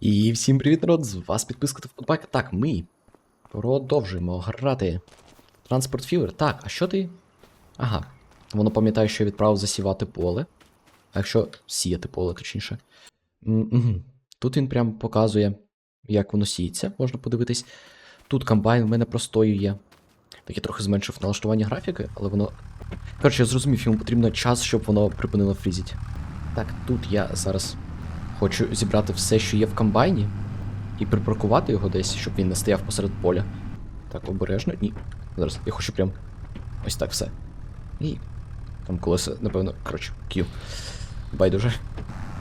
І всім привіт, народ! З вас підписка та вподобайка. Так, ми продовжуємо грати Транспорт Фівер. Так, а що ти? Ага. Воно пам'ятає, що я відправив засівати поле. А якщо сіяти поле, точніше. М-м. Тут він прям показує, як воно сіється, можна подивитись. Тут комбайн в мене простою є. Так я трохи зменшив налаштування графіки, але воно. Коротше, я зрозумів, йому потрібно час, щоб воно припинило фрізити. Так, тут я зараз Хочу зібрати все, що є в комбайні, і припаркувати його десь, щоб він не стояв посеред поля. Так, обережно. Ні. Зараз я хочу прям ось так все. І. Там колеса, напевно, коротше, Q. Байдуже.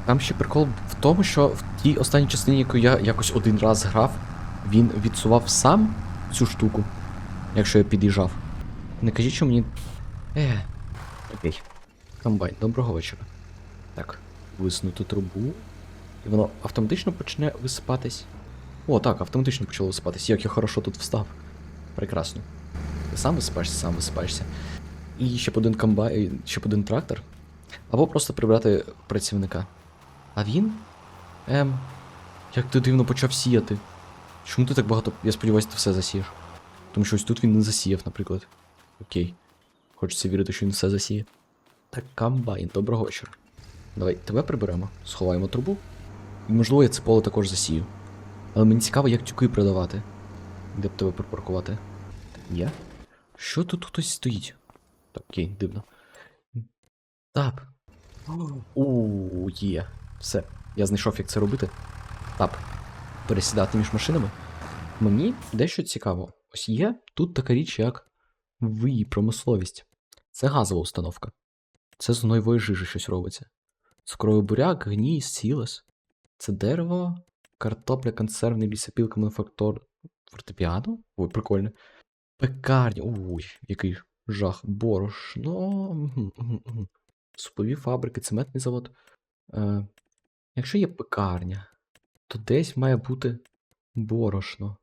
Там ще прикол в тому, що в тій останній частині, яку я якось один раз грав, він відсував сам цю штуку, якщо я під'їжджав. Не кажіть, що мені. Е. Окей. Комбайн, доброго вечора. Так, виснути трубу. І воно автоматично почне висипатись. О, так, автоматично почало висипатись. Як я хорошо тут встав. Прекрасно. Ти сам висипаєшся, сам висипаєшся. І ще б один комбай, ще один трактор. Або просто прибрати працівника. А він? Ем. Як ти дивно почав сіяти. Чому ти так багато. Я сподіваюся, ти все засієш. Тому що ось тут він не засіяв, наприклад. Окей. Хочеться вірити, що він все засіє. Так, комбайн, доброго вечора. Давай тебе приберемо, сховаємо трубу. І можливо я це поле також засію. Але мені цікаво, як тюки продавати. Де б тебе припаркувати? Є? Що тут хтось стоїть? Так, окей, дивно. Тап. У, є. Все. Я знайшов, як це робити. Тап. Пересідати між машинами. Мені дещо цікаво. Ось є тут така річ, як ви промисловість. Це газова установка. Це з гнойової жижі щось робиться. Цукровий буряк, гній, сілес. Це дерево, картопля, консервний лісопілка, мануфактор. Фортепіано? Ой, прикольно. Пекарня. Ой, який жах. Борошно. Супові фабрики, цементний завод. Е, якщо є пекарня, то десь має бути борошно.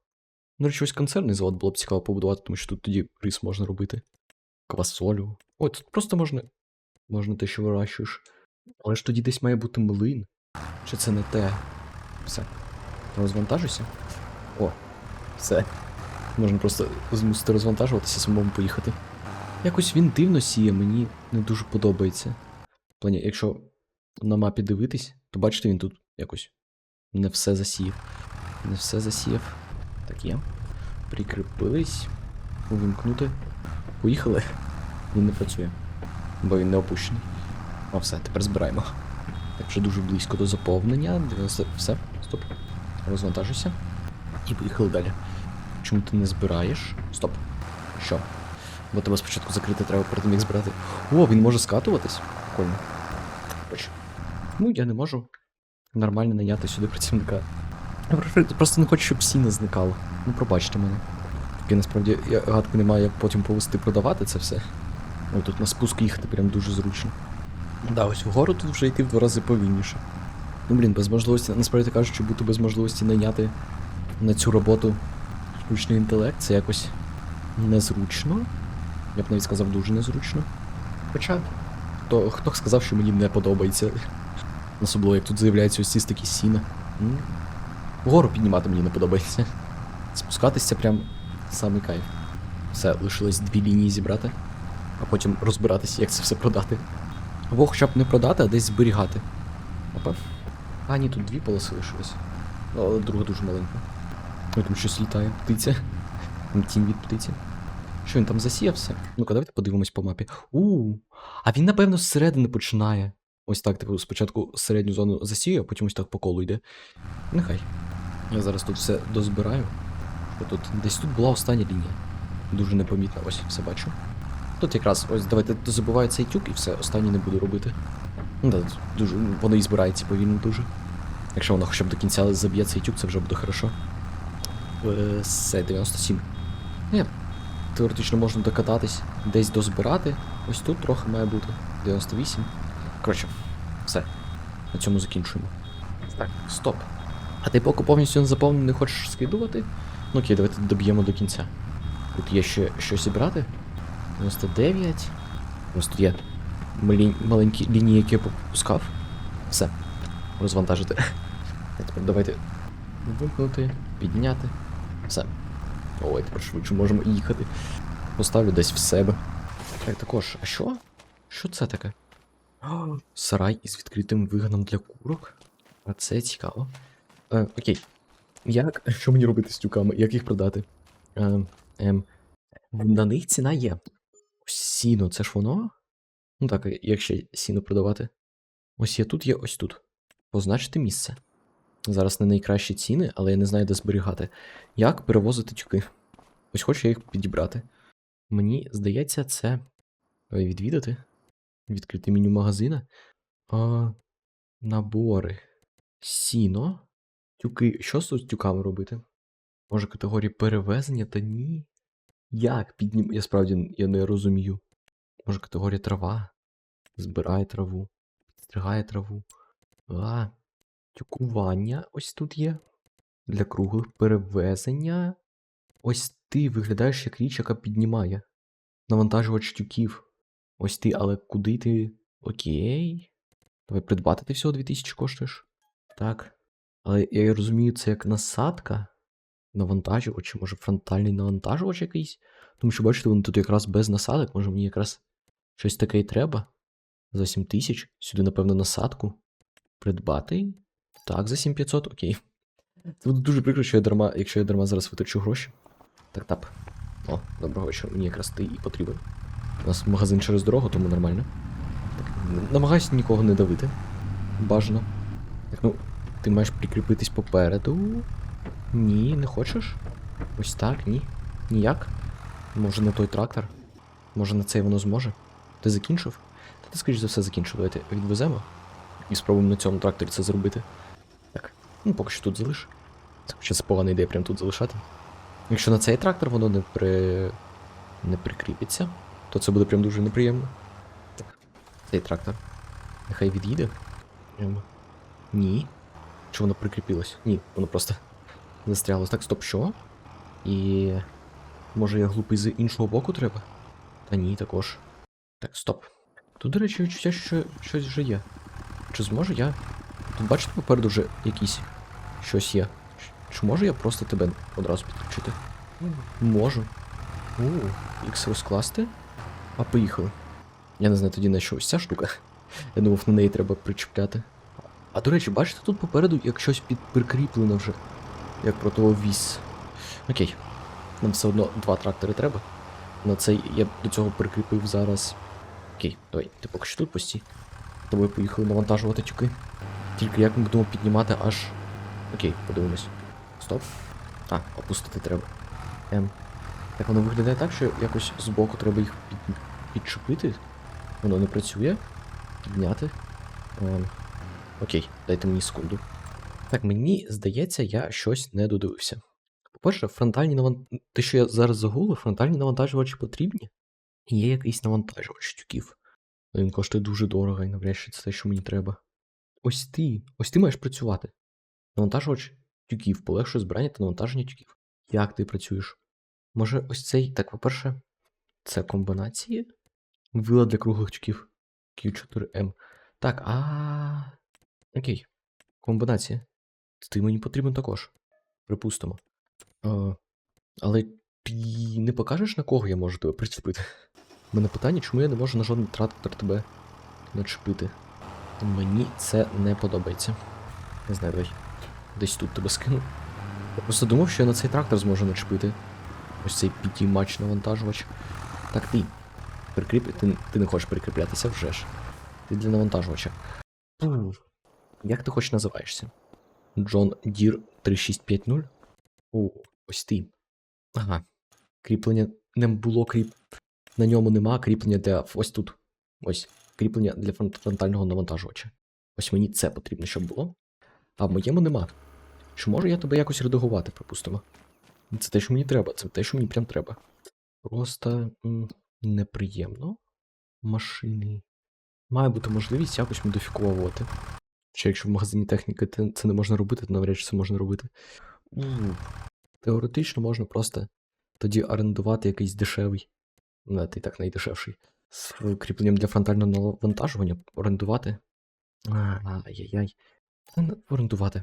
Ну, речі, ось консервний завод було б цікаво побудувати, тому що тут тоді рис можна робити. Квасолю. Ой, тут просто можна. Можна те, що вирощуєш. Але ж тоді десь має бути млин. Чи це не те? Все. Розвантажуйся. О, все. Можна просто змусити розвантажуватися, самому поїхати. Якось він дивно сіє, мені не дуже подобається. В плані, якщо на мапі дивитись, то бачите, він тут якось не все засіяв. Не все засіяв. Так є. Прикріпились. Увімкнути. Поїхали. Він не працює. Бо він не опущений. О, все, тепер збираємо. Так, вже дуже близько до заповнення. 90... Все, стоп. Розвантажуйся. І поїхали далі. Чому ти не збираєш? Стоп. Що? Бо тебе спочатку закрити треба перед тим, як збирати. О, він може скатуватись? Прикольно. Ну, я не можу нормально наняти сюди працівника. Я просто- не хочу, щоб сіна зникало. Ну, пробачте мене. Таки насправді я гадки немає, як потім повести продавати це все. Ой, тут на спуск їхати прям дуже зручно. Да, ось вгору тут вже йти в два рази повільніше. Ну, блін, без можливості, насправді кажучи, бути без можливості найняти на цю роботу штучний інтелект, це якось незручно. Я б навіть сказав дуже незручно. Хоча, хто, хто сказав, що мені не подобається. Особливо, як тут з'являються ось ці такі сіна. Вгору піднімати мені не подобається. Спускатися прям самий кайф. Все, лишилось дві лінії зібрати, а потім розбиратися, як це все продати. Або хоча б не продати, а десь зберігати. Опа. А, ні, тут дві полоси лишилось. Але друга дуже маленька. Ой, там щось літає, птиця. Там тінь від птиці. Що він там засіявся? Ну-ка, давайте подивимось по мапі. У, а він, напевно, зсередини починає. Ось так, типу, спочатку середню зону засіює, а потім ось так по колу йде. Нехай. Я зараз тут все дозбираю. Що тут? Десь тут була остання лінія. Дуже непомітна, ось, все бачу. Тут якраз ось давайте дозабиваю цей тюк і все, останній не буду робити. Ну так, дуже, воно і збирається повільно дуже. Якщо воно хоча б до кінця заб'є цей тюк, це вже буде хорошо. Е, Все, 97. Не, теоретично можна докататись, десь дозбирати. Ось тут трохи має бути. 98. Коротше, все. На цьому закінчуємо. Так, стоп. А ти поки повністю не заповнений, не хочеш скидувати? Ну окей, давайте доб'ємо до кінця. Тут є ще щось зібрати. 99. Ось є малі... маленькі лінії, які я попускав. Все. Розвантажити. А тепер давайте Вимкнути, підняти. Все. Ой, тепер швидше можемо їхати. Поставлю десь в себе. Так, також, а що? Що це таке? Сарай із відкритим вигоном для курок. А це цікаво. Е, окей. Як? Що мені робити з тюками? Як їх продати? Е, ем, на них ціна є. Сіно, це ж воно? Ну так, як ще сіно продавати? Ось є тут, є ось тут. Позначити місце. Зараз не найкращі ціни, але я не знаю, де зберігати. Як перевозити тюки? Ось хочу я їх підібрати. Мені здається, це відвідати. Відкрити меню магазина. А, набори. Сіно. Тюки. Що з тюками робити? Може, категорії перевезення та ні. Як піднім. Я справді я не розумію. Може, категорія трава. Збирає траву. Підстригає траву. А, тюкування ось тут є. Для круглих перевезення. Ось ти виглядаєш як річ, яка піднімає. Навантажувач тюків. Ось ти, але куди ти. Окей. Давай придбати ти всього 2000 коштуєш. Так. Але я розумію, це як насадка. Навантажувач, чи може фронтальний навантажувач якийсь. Тому що, бачите, вони тут якраз без насадок, може мені якраз щось таке і треба. За 7000. Сюди, напевно, насадку. Придбати. Так, за 7500, окей. Це буде дуже прикро, що я дарма, якщо я дарма зараз витрачу гроші. Так, тап. О, доброго вечора. Мені якраз ти і потрібен. У нас магазин через дорогу, тому нормально. Так, н- намагайся нікого не давити. Бажано. Так, ну, ти маєш прикріпитись попереду. Ні, не хочеш? Ось так, ні. Ніяк. Може на той трактор? Може на цей воно зможе? Ти закінчив? Та ти, скоріш за все, закінчив. Давайте відвеземо. І спробуємо на цьому тракторі це зробити. Так, ну поки що тут залиш. Це це погана ідея прям тут залишати. Якщо на цей трактор воно не при. не прикріпиться, то це буде прям дуже неприємно. Так, цей трактор. Нехай від'їде. Ем, Ні. Чи воно прикріпилось? Ні, воно просто застрялось. Так, стоп, що? І. Може я глупий з іншого боку треба? Та ні, також. Так, стоп. Тут, до речі, відчуття, що щось вже є. Чи зможу я. Тут бачите, попереду вже якісь щось є. Чи можу я просто тебе одразу підключити? Можу. У, X розкласти. А поїхали. Я не знаю тоді на що ось ця штука. Я думав, на неї треба причіпляти. А до речі, бачите, тут попереду як щось під прикріплено вже. Як противовіз. Окей. Нам все одно два трактори треба. На цей я до цього прикріпив зараз. Окей, давай, ти поки що тут постій. Тобою поїхали навантажувати тюки. Тільки як ми будемо піднімати аж. Окей, подивимось. Стоп. А, опустити треба. Ем. Так воно виглядає так, що якось збоку треба їх під... підчепити. Воно не працює. Підняти. Ем. Окей, дайте мені секунду. Так, мені здається, я щось не додивився. По-перше, фронтальні навантажувачі. Те, що я зараз загуглив, фронтальні навантажувачі потрібні. Є якийсь навантажувач тюків. Він коштує дуже дорого і навряд чи це те, що мені треба. Ось ти. Ось ти маєш працювати. Навантажувач тюків, полегшує збирання та навантаження тюків. Як ти працюєш? Може, ось цей. Так, по-перше, це комбінації. Вила для круглих тюків. Q4M. Так, а. Окей. Комбінація. Ти мені потрібен також. Припустимо. Е, але ти не покажеш, на кого я можу тебе причепити? У мене питання, чому я не можу на жодний трактор тебе начепити. Мені це не подобається. Не знаю, давай. Десь тут тебе скину. Я просто думав, що я на цей трактор зможу начепити. Ось цей підіймач навантажувач. Так ти. Прикріп... Ти, ти не хочеш прикріплятися вже ж. Ти для навантажувача. Як ти хоч називаєшся? Джон Дір 3650? О, ось ти. Ага. Кріплення не було кріп. На ньому нема кріплення для. Ось тут. Ось. Кріплення для фронтального навантажувача. Ось мені це потрібно, щоб було. А в моєму нема. Чи можу я тебе якось редагувати, припустимо? Це те, що мені треба, це те, що мені прям треба. Просто неприємно. Машини. Має бути можливість якось модифікувати. Чи якщо в магазині техніки це не можна робити, то навряд чи це можна робити. Теоретично можна просто тоді орендувати якийсь дешевий. Не, ти так найдешевший. З кріпленням для фронтального навантажування орендувати. Ай-яй-яй. Орендувати.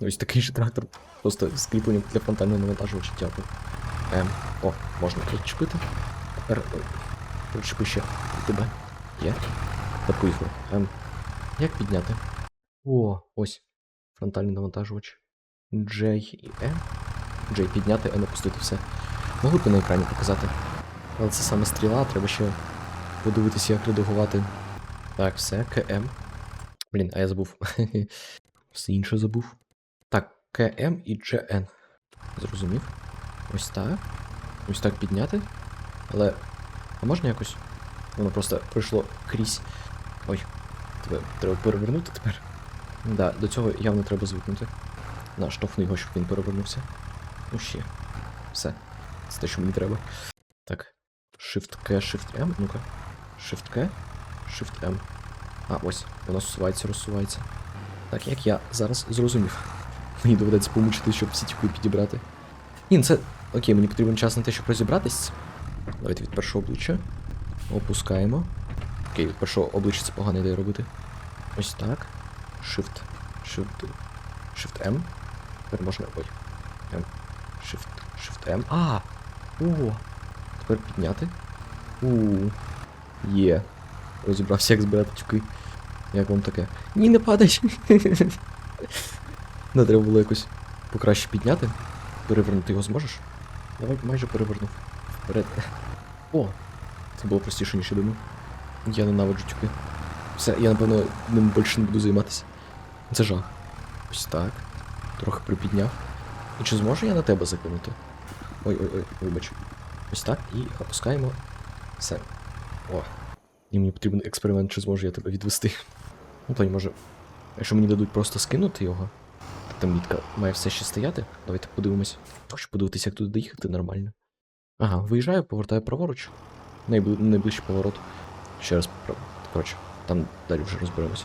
Ось такий же трактор, просто з кріпленням для фронтального навантажувача дякую. Ем, о, можна причепити. Тепер причепи ще тебе. Є. Та. Ем, як підняти? О, ось. Фронтальний навантажувач. J і M. J підняти, N опустити все. Могу ти на екрані показати. Але це саме стріла, треба ще подивитися, як редагувати. Так, все, КМ. Блін, а я забув. Все інше забув. Так, КМ і GN. Зрозумів. Ось так. Ось так підняти. Але. А можна якось? Воно просто пройшло крізь. Ой, тебе треба перевернути тепер. Да, до цього явно треба звикнути. На, штовхни його, щоб він перевернувся. Ну ще. Все. Це те, що мені треба. Так. Shift-K, Shift-M. Ну-ка. Shift-K, Shift-M. А, ось, воно сувається, розсувається. Так, як я зараз зрозумів. Мені доведеться помучити, щоб всі тіпи підібрати. Ні, це. Окей, мені потрібен час на те, щоб розібратись. Давайте від першого обличчя. Опускаємо. Окей, від першого обличчя це погана ідея робити. Ось так. Shift. Shift. Shift M. Тепер можна. Ой. M. Shift. Shift M. А! О! Тепер підняти. У. Є. Розібрався, як збирати тюки. Як вам таке? Ні, не падай! Не треба було якось покраще підняти. Перевернути його зможеш? Давай майже перевернув. Вперед. О! Це було простіше, ніж я думав. Я ненавиджу тюки. Все, я напевно ним більше не буду займатися. Це жах. Ось так. Трохи припідняв. І чи зможу я на тебе закинути? Ой-ой-ой, вибач. Ось так і опускаємо. Все. О. І мені потрібен експеримент, чи зможу я тебе відвести. Ну то й може. Якщо мені дадуть просто скинути його, то там мітка має все ще стояти. Давайте подивимось. Хочу подивитися, як туди доїхати нормально. Ага, виїжджаю, повертаю праворуч. Найбли... Найближчий поворот. Ще раз. Коротше, там далі вже розберемося.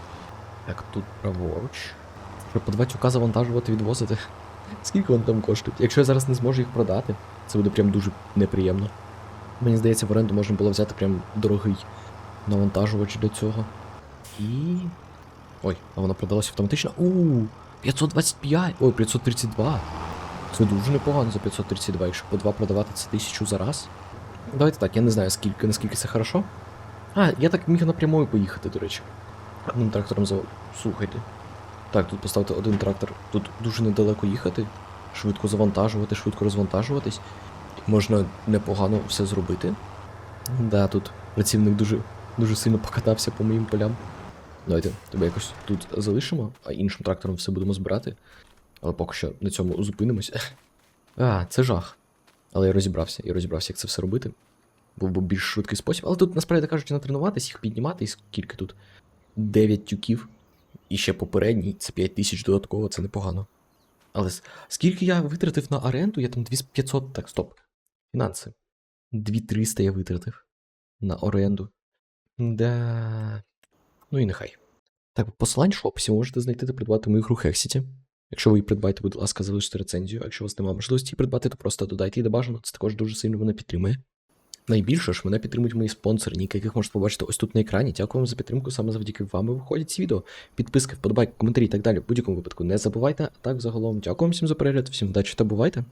Так, тут праворуч. Щоб по два завантажувати, відвозити. Скільки вони там коштують? Якщо я зараз не зможу їх продати, це буде прям дуже неприємно. Мені здається, в оренду можна було взяти прям дорогий навантажувач для цього. І. Ой, а воно продалося автоматично. У 525! Ой, 532. Це дуже непогано за 532. Якщо по два продавати це тисячу за раз. Давайте так, я не знаю скільки, наскільки це хорошо. А, я так міг напрямую поїхати, до речі. Одним трактором за. Слухайте. Так, тут поставити один трактор. Тут дуже недалеко їхати. Швидко завантажувати, швидко розвантажуватись. Можна непогано все зробити. Да, тут працівник дуже, дуже сильно покатався по моїм полям. Давайте тебе якось тут залишимо, а іншим трактором все будемо збирати. Але поки що на цьому зупинимось. А, це жах. Але я розібрався, я розібрався, як це все робити. Був би більш швидкий спосіб. Але тут, насправді кажучи, натренуватись, їх піднімати, і скільки тут? 9 тюків. І ще попередній, це 5 тисяч додатково, це непогано. Але скільки я витратив на оренду, я там 2500. Так, стоп. Фінанси. 2300 я витратив на оренду. Да. Ну і нехай. Так, посилань в шопсі можете знайти та придбати мою гру Хексіті. Якщо ви її придбаєте, будь ласка, залиште рецензію. Якщо у вас немає можливості її придбати, то просто додайте її до бажаного. Це також дуже сильно мене підтримує. Найбільше ж мене підтримують мої спонсори, ніки яких можете побачити ось тут на екрані. Дякую вам за підтримку, саме завдяки вам і виходять ці відео. Підписки, вподобайки, коментарі і так далі. В будь-якому випадку не забувайте. А так, загалом, дякую всім за перегляд, всім вдачі та бувайте.